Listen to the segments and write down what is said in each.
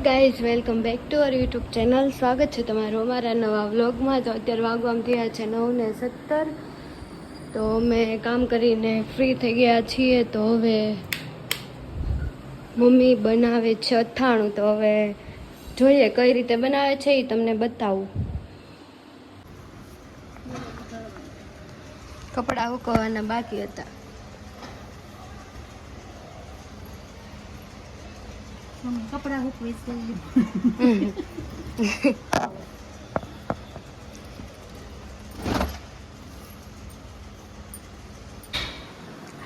Guys welcome back to our YouTube channel સ્વાગત છે તમારું અમારા નવા વ્લોગમાં તો અત્યારે વાગવામાં થયા છે નવ ને સત્તર. તો અમે કામ કરીને ફ્રી થઈ ગયા છીએ. તો હવે મમ્મી બનાવે છે અથાણું. તો હવે જોઈએ કઈ રીતે બનાવે છે એ તમને બતાવું. કપડાં ઉકવવાના બાકી હતા. કપડા હુકવી છે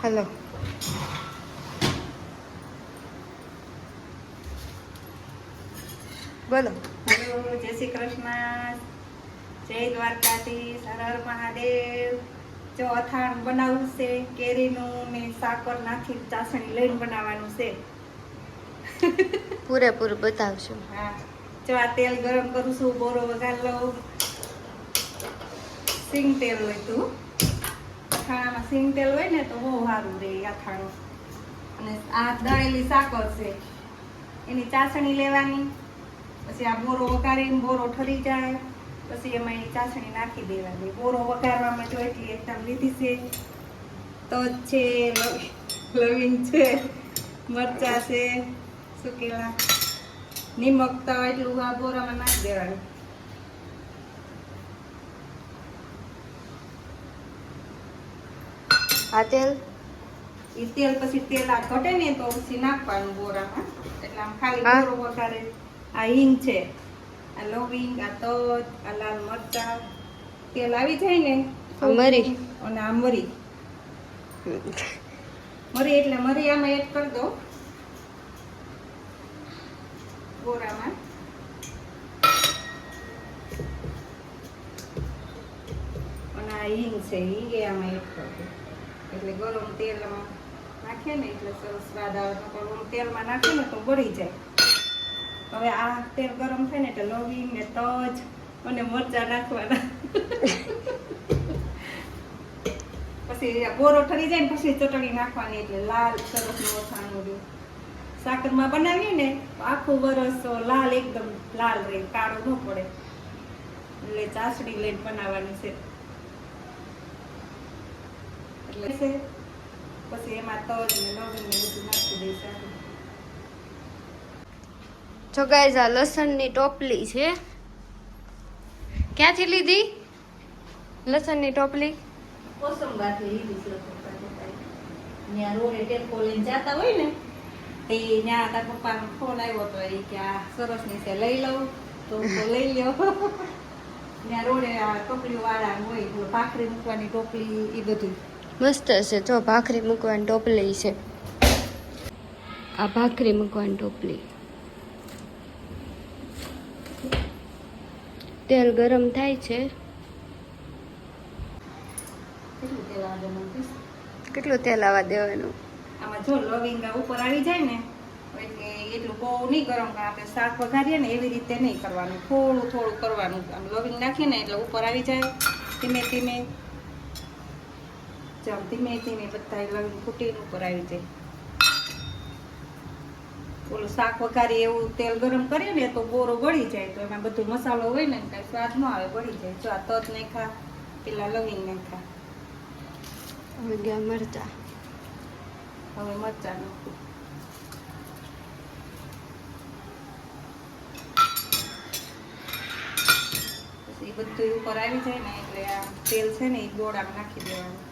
હેલો બોલો હેલો જય શ્રી કૃષ્ણ જય દ્વારકાથી હર મહાદેવ જો અથાણ બનાવવું છે કેરીનું ને સાકર નાખી ચાસણી લઈને બનાવવાનું છે પૂરેપૂરું બતાવશું. હા. જો આ તેલ ગરમ કરું છું બોરો વઘાર લઉં. સિંગ તેલ હોય તું. અથાણામાં સિંગ તેલ હોય ને તો બહુ સારું રહે અથાણું અને આ દળેલી સાકર છે. એની ચાસણી લેવાની. પછી આ બોરો વઘારીને બોરો ઠરી જાય. પછી એમાં એ ચાસણી નાખી દેવાની. બોરો વઘારવામાં જો એટલી એકદમ લીધી છે. તજ છે, લવ- લવિંગ છે, મરચા છે. સુકેલા નિમક હોય એટલું આ બોરામાં નાખી દેવાનું. આ તેલ? એ તેલ પછી તેલ આ ઘટે ને તો પછી નાખવાનું બોરામાં. એટલે આમ ખાલી. બોરો વઘારે આ હિંગ છે આ લવિંગ આ તજ આ લાલ મરચા. તેલ આવી જાય ને મરી. અને આ મરી. મરી એટલે મરી આમાં એડ કરી દો બોરામાં અને છે, હિંગ એ આમાં એડ એટલે ગરમ તેલમાં નાખીએ ને એટલે સરસ સ્વાદ આવે. તો ગરમ તેલમાં નાખીએ ને તો બળી જાય. હવે આ તેલ ગરમ થાય ને એટલે લવિંગ ને તજ અને મરચા નાખવાના. પછી બોરો ઠરી જાય ને પછી ચટણી નાખવાની એટલે લાલ, સરસ મોથાનું રહ્યું સાકરમાં બનાવીએ ને તો આખું વરસ લાલ એકદમ લાલ રહે કાળો ન પડે. એટલે ચાસડી લઈને બનાવવાની છે. એટલે છે પછી એમાં તજ ને લવિંગ ને બધું નાખી દઈશું જો ગાઈઝ આ લસણની ટોપલી છે. ક્યાંથી લીધી? લસણની ટોપલી? કોસંબાથી લીધી છે ત્યાં રોડે ટેમ્પો લઈને જાતા હોય ને તે ત્યાં તાર પપ્પાનો ફોન આવ્યો તો એ કે આ સરસની છે લઈ લઉં તો લઈ લ્યો ત્યાં રોડે આ ટોપલી વાળા હોય ભાખરી મૂકવાની ટોપલી એ બધું મસ્ત છે જો ભાખરી મૂકવાની ટોપલી છે આ ભાખરી મૂકવાની ટોપલી તેલ ગરમ થાય છે? કેટલું તેલ આવવા દેવાનું આમાં જો લવિંગ ઉપર આવી જાય ને, એટલે એટલું બહુ નહીં ગરમ કારણ આપણે શાક વઘારીએ ને એવી રીતે નહીં કરવાનું. થોડું થોડું કરવાનું. આમ લવિંગ નાખીએ ને એટલે ઉપર આવી જાય. ધીમે ધીમે. ચાલ ધીમે ધીમે બધા લવિંગ ફૂટીને ઉપર આવી જાય. ઓલું શાક વઘારી એવું તેલ ગરમ કરીએ ને તો બોરો બળી જાય. તો એમાં બધું મસાલો હોય ને, કાંઈ સ્વાદ ન આવે, બળી જાય. જો આ તજ નાખા પેલા લવિંગ નહીં ખા મરચા હવે મરચાં નાખું પછી બધું ઉપર આવી જાય ને એટલે આ તેલ છે ને એ ગોળામાં નાખી દેવાનું.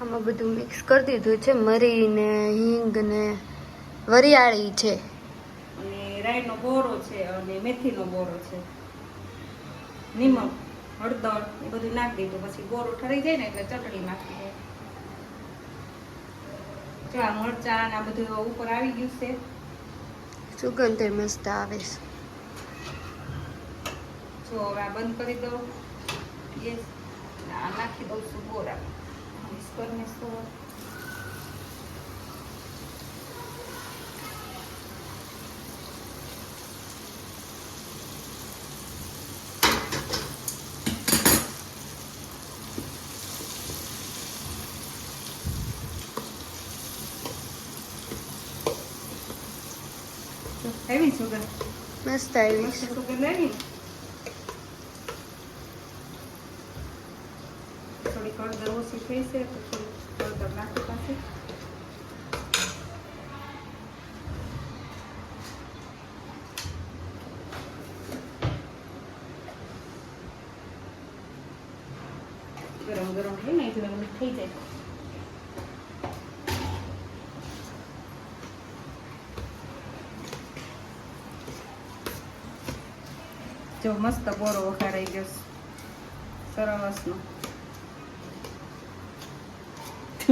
આમાં બધું મિક્સ કરી દીધું છે, મરી ને, હિંગ ને, વરિયાળી છે અને રાઈનો બોરો છે અને મેથીનો બોરો છે. નિમક હળદર એ બધું નાખી દીધું પછી બોરો ઠરી જાય ને એટલે ચટણી નાખી દે. જો આ મરચાં ને આ બધું ઉપર આવી ગયું છે. સુગંધ મસ્ત આવે છે. જો હવે આ બંધ કરી દઉં. આ નાખી દઉં છું બોરા. મિક્સ કરીને હેવી સુગર મસ્ત આવી સુગર લેવી? થોડી કળદર ઓછી થઈ છે તો થોડી કળદર નાખી પાસે ગરમ ગરમ હોય ને એટલે બધું થઈ જાય જો મસ્ત બોરો વઘારાઈ ગયો. સરસનો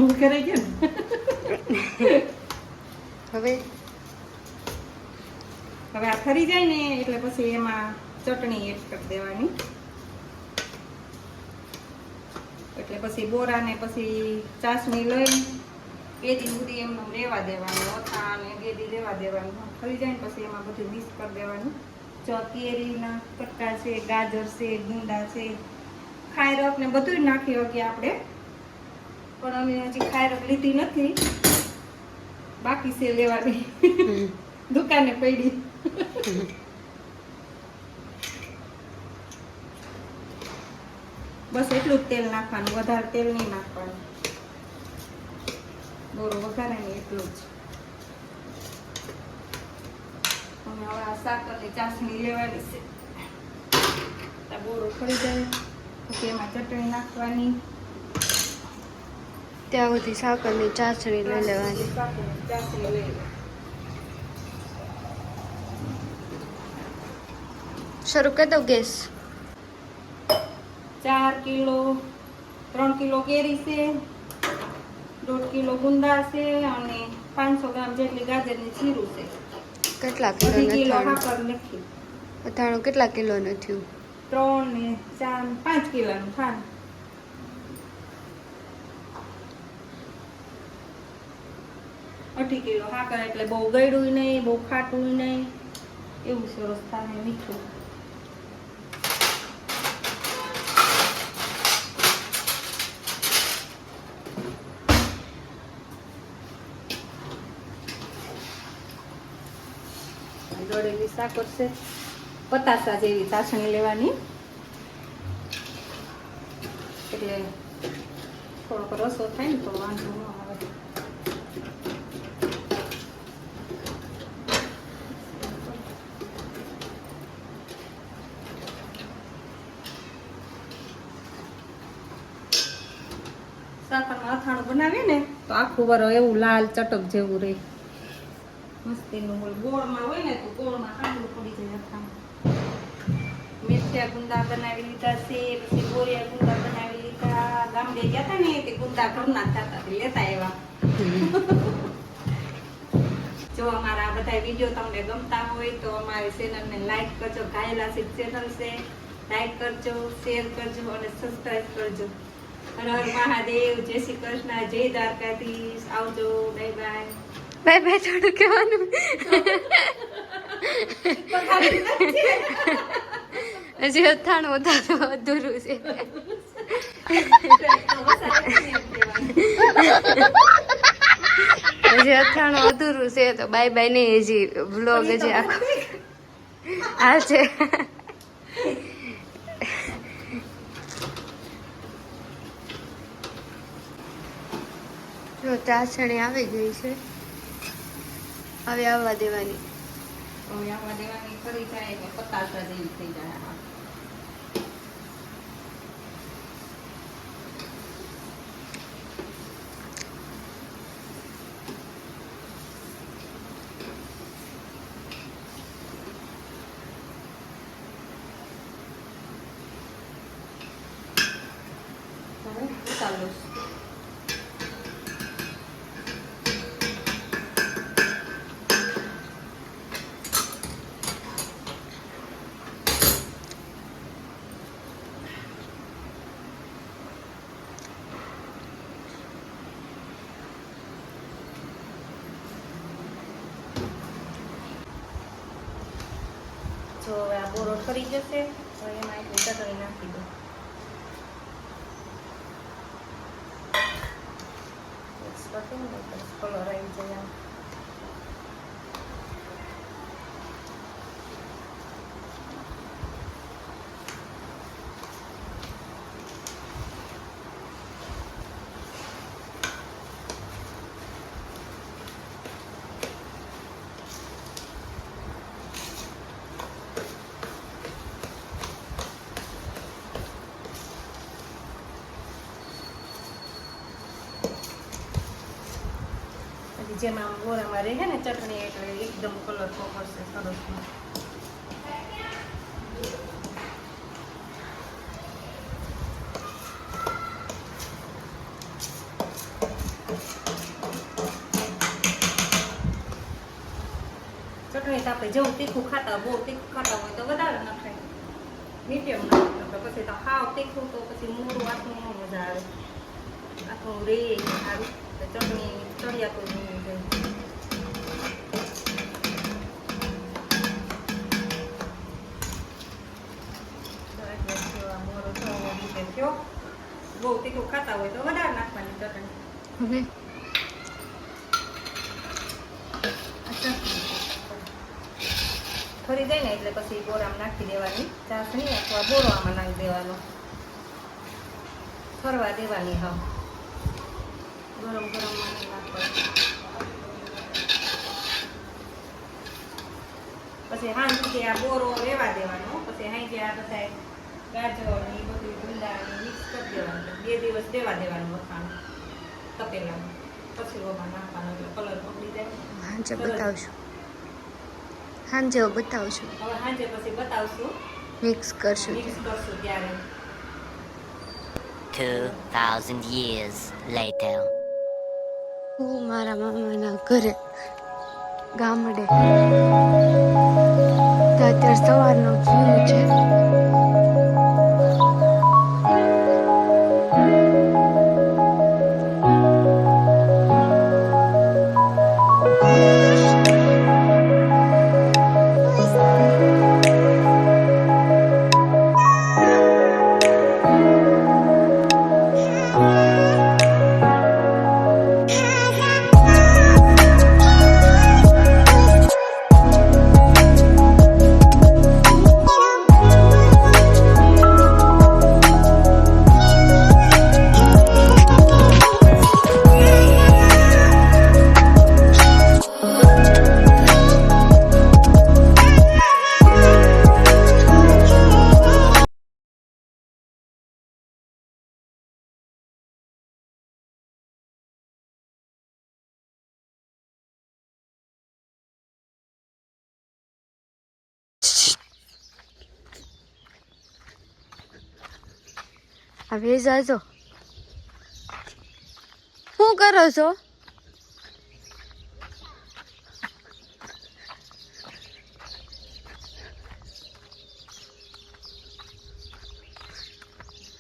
વઘારાઈ ગયો ને હવે? હવે આ થરી જાય ને એટલે પછી એમાં ચટણી એડ કરી દેવાની. એટલે પછી બોરાને પછી ચાસણી લઈ બે દી સુધી એમનું રેવા દેવાનું ઓથા અને બે દી રેવા દેવાનું. થઈ જાય ને પછી એમાં બધું મિક્સ કરી દેવાનું. કેરીના કટકા છે ગાજર છે ગુંડા છે. ખાયરક ને બધું નાખી શકીએ આપણે. પણ અમે હજી ખાયરક લીધી નથી. બાકી છે લેવાની. દુકાને પડી. બસ એટલું જ તેલ નાખવાનું. વધારે તેલ નહીં નાખવાનું. બોરો વઘારે ને એટલું જ અને હવે આ સાકરની ચાસણી લેવાની છે. આ બોરો ખરી જાય. પછી ચટણી નાખવાની. ત્યાં સુધી સાકરની ચાસણી લઈ લેવાની. ચાસણી લઈ લેવાની. શરૂ કરી દઉં ગેસ? ચાર કિલો ત્રણ કિલો કેરી છે દોઢ કિલો ગુંદા છે અને પાંચસો ગ્રામ જેટલી ગાજરની જીરું છે. કેટલા કિલો નથી અથાણું કેટલા કિલો નું થયું? ત્રણ ને ચાર પાંચ પાંચ કિલોનું ખાંડ અઢી કિલો હાકર એટલે બહુ ગળ્યું નહીં બહુ ખાટું નહીં એવું સરસ થાય મીઠું. દોડેલી સાકર છે પતાસા જેવી ચાસણી લેવાની. એટલે થોડોક રસો થાય ને તો વાંધો ન આવે. સાકરમાં અથાણું બનાવીએ ને તો આખું બરો એવું લાલ ચટક જેવું રહે. મસ્તીનું હોય. ગોળમાં હોય ને તો ગોળમાં ઠંડુ પડી જાય અથાણું મેથિયા ગુંદા બનાવી લીધા છે પછી બોરિયા ગુંદા બનાવી લીધા. ગામડે ગયા હતા ને તે ગુંદા ઘરના થતા લેતા એવા જો અમારા બધા વીડિયો તમને ગમતા હોય તો અમારી ચેનલને લાઈક કરજો. ઘાયલા સિંહ ચેનલ છે. લાઈક કરજો શેર કરજો અને સબસ્ક્રાઈબ કરજો. હર હર મહાદેવ. જય શ્રી કૃષ્ણ. જય દ્વારકાધીશ. આવજો. બાય બાય બાય બાય થોડું કહેવાનું. હજી અથાણું વધારે અધૂરું છે. હજી અથાણું અધૂરું છે તો બાય બાય નહીં હજી બ્લોગ હજી આખો. હાલ છે. જો ચાસણી આવી ગઈ છે. હવે આવવા દેવાની. હવે આવવા દેવાની ફરી જાય એટલે પતાસા જેવી થઈ જાય આ. હવે ઉતારી લઈશ. જો હવે ફરી જશે તો એમાં એટલી ચટણી નાખી દો મિક્સ કરી દો ને તો કલર આવી જાય આમ. જેમાં બોરામાં રહે ને ચટણી એટલે એકદમ કલર પકડશે સરસ ચટણી તો આપણે જેવું તીખું ખાતા બહુ તીખું ખાતા હોય તો વધારે નખાય મીડિયમ નાખે પછી તો ખાવ તીખું તો પછી મોરું આખું મજા આવે. આથું રે સારું ચટણી ચડિયા તો બહુ તીખું ખાતા હોય તો વધારે નાખવાની ચટણી હવે ફરી જાય ને એટલે પછી બોરામાં નાખી દેવાની ચાસણી અથવા બોરો આમાં નાખી દેવાનો ફરવા દેવાની હા ગરમ ગરમ નાખવાની પછી હાંજે આ બોરો રેવા દેવાનો. પછી હાંજે આ બધા ગાજર ને બધું ને મિક્સ કરી દેવાનું. બે દિવસ દેવા દેવાનું વખાણ તપેલામાં. પછી ઓમાં નાખવાનો એટલે કલર પકડી જાય. હાંજે બતાવશું. હાંજે બતાવશું. હવે સાંજે પછી બતાવશું. મિક્સ કરશું મિક્સ કરશું ત્યારે. 2,000 years later. હું મારા મામાના ઘરે ગામડે તો અત્યારે સવારનો વ્યૂ છે. હવે જાજો શું કરો છો?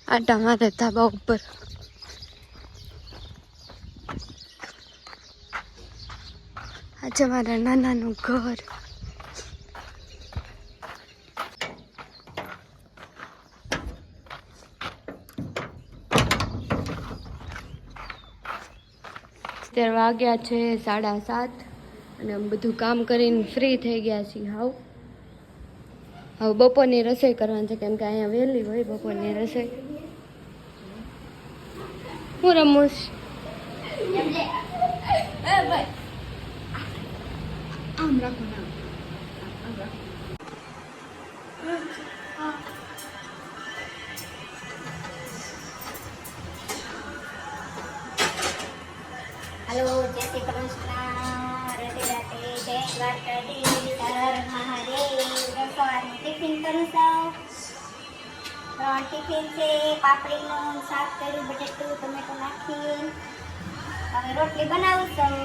આટા તમારે ધાબા ઉપર. આજે મારા નાનાનું ઘર. અત્યારે વાગ્યા છે, સાડા સાત. અને બધું કામ કરીને ફ્રી થઈ ગયા છીએ. હાવ હવે બપોરની રસોઈ કરવાની છે, કેમ કે અહીંયા વહેલી હોય બપોરની રસોઈ. હું રમુશ આમ રાખો હલો જય શ્રી કૃષ્ણ રાધે રાધે જય દ્વારકાધીશ હર હર મહાદેવ રસોડાનું ટિફિન કરું છું ત્રણ ટિફિન છે પાપડીનું શાક કર્યું બટેટું ટમેટો નાખી હવે રોટલી બનાવું છું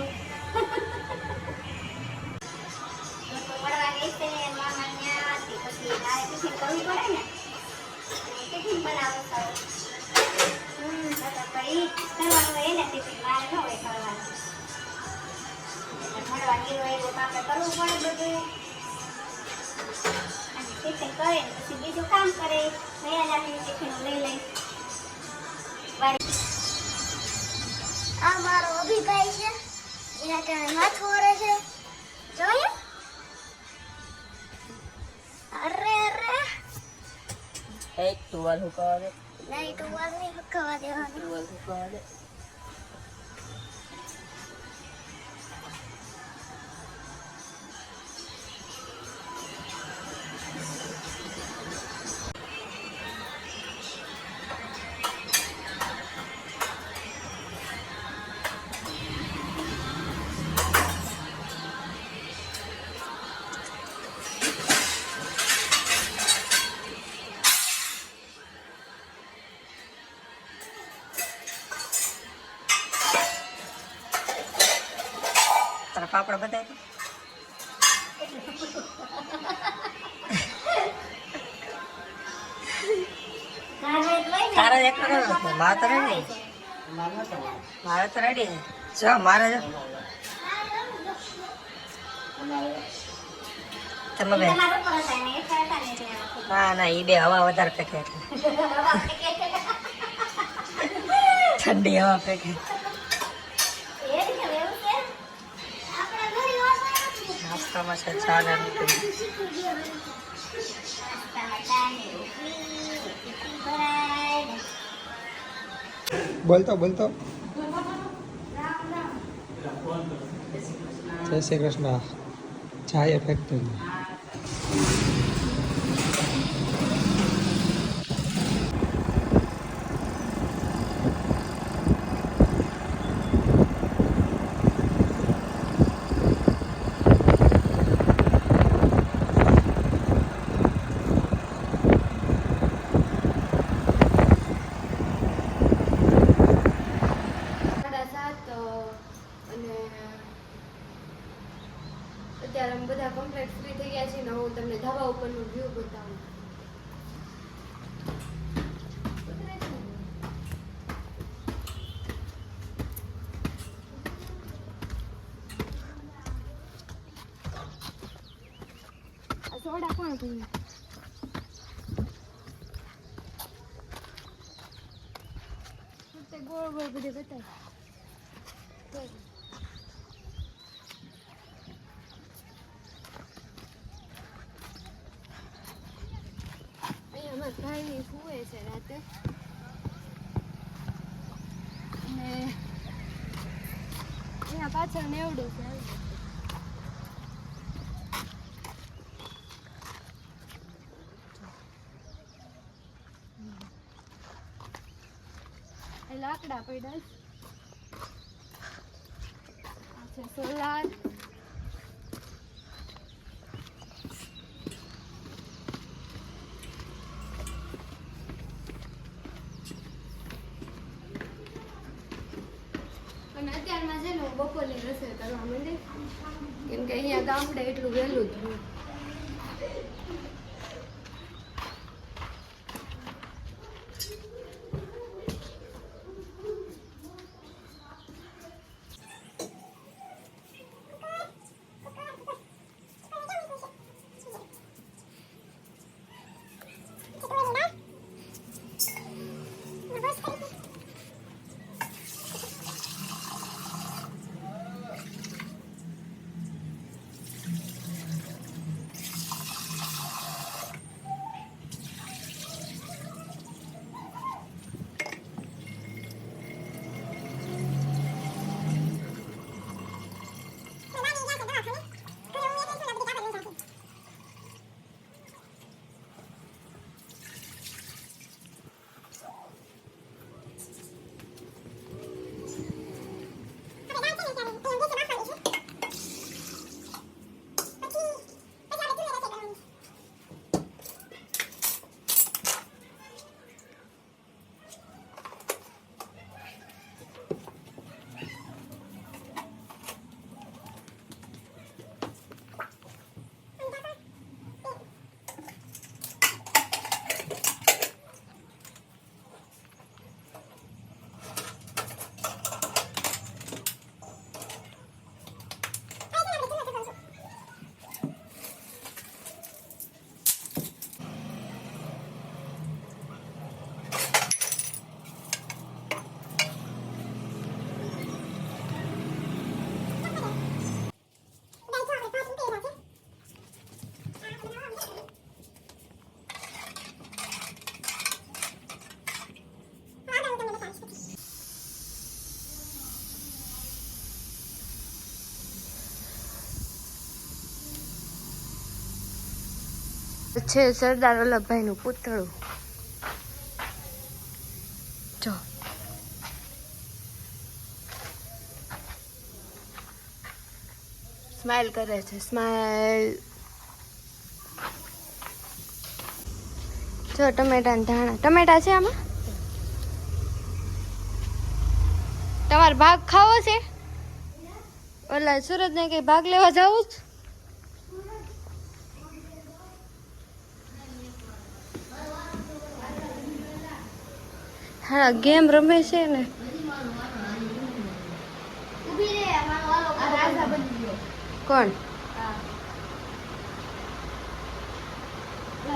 રોટલો મળવા ગઈ છે મામા ત્યાં તે પછી મારે ટિફિન કરવું પડે ને ટિફિન બનાવું છું હમ તો પછી કરવાનું હોય ને ટિફિન મારે ન હોય કરવાનું મળવા ગયું હોય તો આપણે કરવું પડે બધું અને ટિફિન કરે ને પછી બીજું કામ કરે ગયા જાતે ટિફિન લઈ લઈ આ મારો અભિભાઈ છે એના ત્યાં માથું ઓરે છે જોઈએ અરે અરે એક ટુવાલ હુકાવા દે નહીં તો વાર પાપડ બતાય તો. તારે એક મારે તો રેડી મારે તો રેડી જો મારે જો. તમે બે. ના ના એ બે હવા વધારે ફેંકે ઠંડી હવા ફેંકે નાસ્તામાં છે ચા ને રોટલી બોલતો બોલતો. જય શ્રી કૃષ્ણ. ચાય ફેક્ટરી સાડા સાત અ, અને અત્યારે અમે બધા કમ્પ્લીટ ફ્રી થઈ ગયા છીએ ને હું તમને ધાબા ઉપરનો વ્યૂ બતાવું ઉતરે છે ને? આ સોડા કોણ પીવે ગોળ ગોળ બધું અહીંયા અમારા ભાઈ સુવે છે રાતે. ને અહીંયા પાછળ નેવડું છે એ લાકડા પડ્યા છે. સોલાર. અત્યારમાં છે ને બપોરની રસોઈ કરવા માંડે. કેમ કે અહીંયા ગામડે એટલું વહેલું જ છે, સરદાર વલ્લભભાઈનું પૂતળું. જો. સ્માઈલ કરે છે સ્માઈલ જો ટમેટા ને ધાણા. ટમેટા છે આમાં? તમારે ભાગ ખાવો છે? ઓલા સુરત ને કઈ ભાગ લેવા જાવું હા ગેમ રમે છે ને. ઊભી રે મારો વાલો આ રાજા બની ગયો. કોણ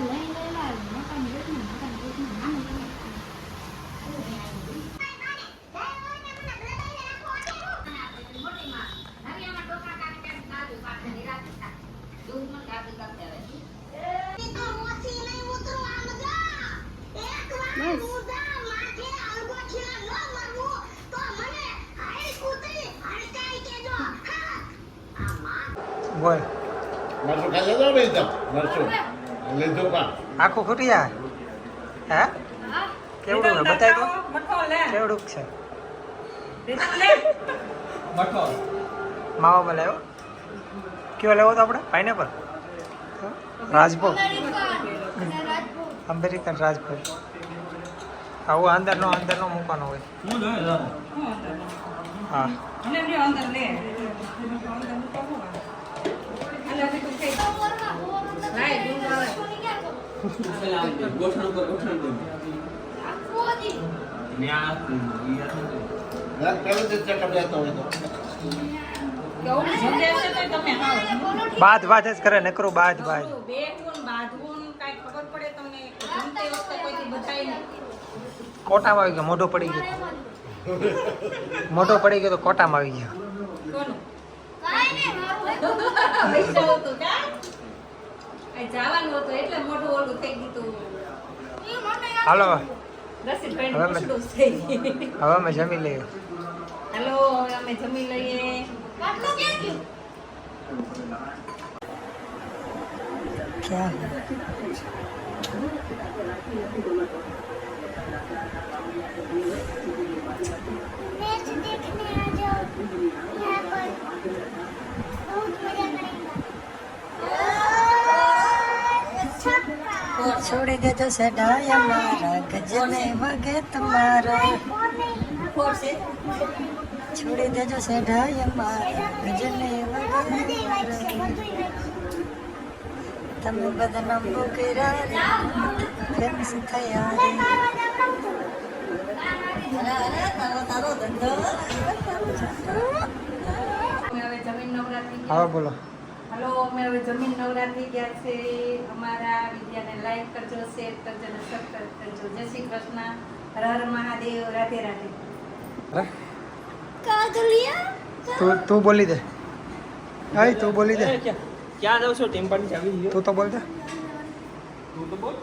લઈ લઈ લા મકાન બેઠું મકાન બેઠું નાનું બસ બોલ મરચું ખાઈ લેજો ને એકદમ મરચું લીધું પણ આખું ખૂટી જાય હે? કેવડું છે બતાય તો. મઠો કેવડું છે? માવો લાવ્યો કયો લેવો તો આપણે? પાઇનેપલ. રાજભોગ. અમેરિકન રાજભોગ. આવું અંદરનો અંદરનો મૂકવાનો હોય. હા અંદર તમે આવો બાદ બાદ જ કરે, નકરો બાદ બાદ. ને ને કોટામાં આવી ગયો, મોઢો પડી ગયો. મોઢો પડી ગયો તો કોટામાં આવી ગયો કોનું કાઈ નહીં મારું પૈસા હતું કા આ જવાનું હતું એટલે મોઢું ઓલું થઈ ગયું હતું ઈ મને હાલો રસીદભાઈ હવે મેં- પૂછડું થઈ ગયું હવે અમે જમી લઈએ હેલો હવે અમે જમી લઈએ બાટલો ક્યાં ગયો ક્યાં मैच देखने आ जाओ यहाँ पर बहुत मजा છોડી દેજો સડાય મારા ગજને વગે તમારા. છોડી દેજો સડાય મારા ગજને વગે તમે બદનામ કર્યા ફેમસ થયા રે. હવે બોલો. હલો અમે હવે જમીન નવરાત્રી ગયા છે. અમારા વિદ્યાને લાઈક કરજો શેર કરજો અને સબસ્ક્રાઈબ કરજો. જય શ્રી કૃષ્ણ. હર હર મહાદેવ. રાધે રાધે. તું તું બોલી દે. હાય તું બોલી દે. ક્યાં જાવ છો? ટેમ્પાની ચાવી લ્યો તું તો બોલ દે. તું તો બોલ.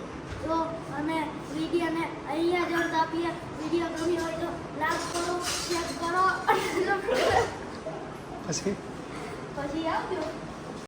તો અમે વિડીયોને અહીંયા જોર આપીએ. વીડિયો ગમી હોય તો લાઈક કરો શેર કરો. પછી? પછી આવજો.